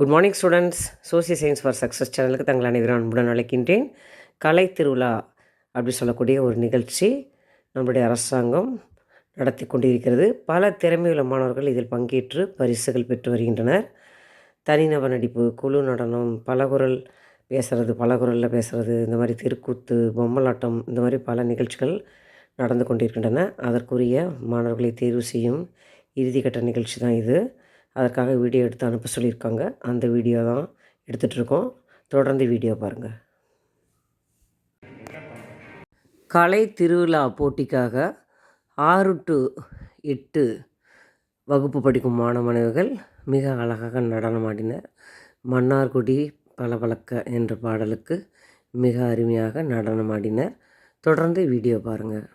Good morning students social science for success சேனலுக்கு தங்கள் அனைவரும் அன்புடன் அழைக்கின்றேன். கலை திருவிழா அப்படி சொல்லக்கூடிய ஒரு நிகழ்ச்சி நம்முடைய அரசாங்கம் நடத்தி கொண்டிருக்கிறது. பல திறமையுள்ள மாணவர்கள் இதில் பங்கேற்று பரிசுகள் பெற்று வருகின்றனர். தனிநபர் நடிப்பு குழு நடனம் பலகுரல் பேசுகிறது பலகுரலில் பேசுகிறது இந்த மாதிரி தெருக்கூத்து பொம்மலாட்டம் இந்த மாதிரி பல நிகழ்ச்சிகள் நடந்து கொண்டிருக்கின்றன. அதற்குரிய மாணவர்களை தேர்வு செய்யும் இறுதிக்கட்ட நிகழ்ச்சி தான் இது. அதற்காக வீடியோ எடுத்து அனுப்ப சொல்லியிருக்காங்க. அந்த வீடியோ தான் எடுத்துகிட்ருக்கோம். தொடர்ந்து வீடியோ பாருங்கள் கலை திருவிழா போட்டிக்காக ஆறு டு எட்டு வகுப்பு படிக்கும் மாணவர்கள் மிக அழகாக நடனமாடினர். மன்னார்குடி பளபளக்க என்ற பாடலுக்கு மிக அருமையாக நடனமாடினர். தொடர்ந்து வீடியோ பாருங்கள்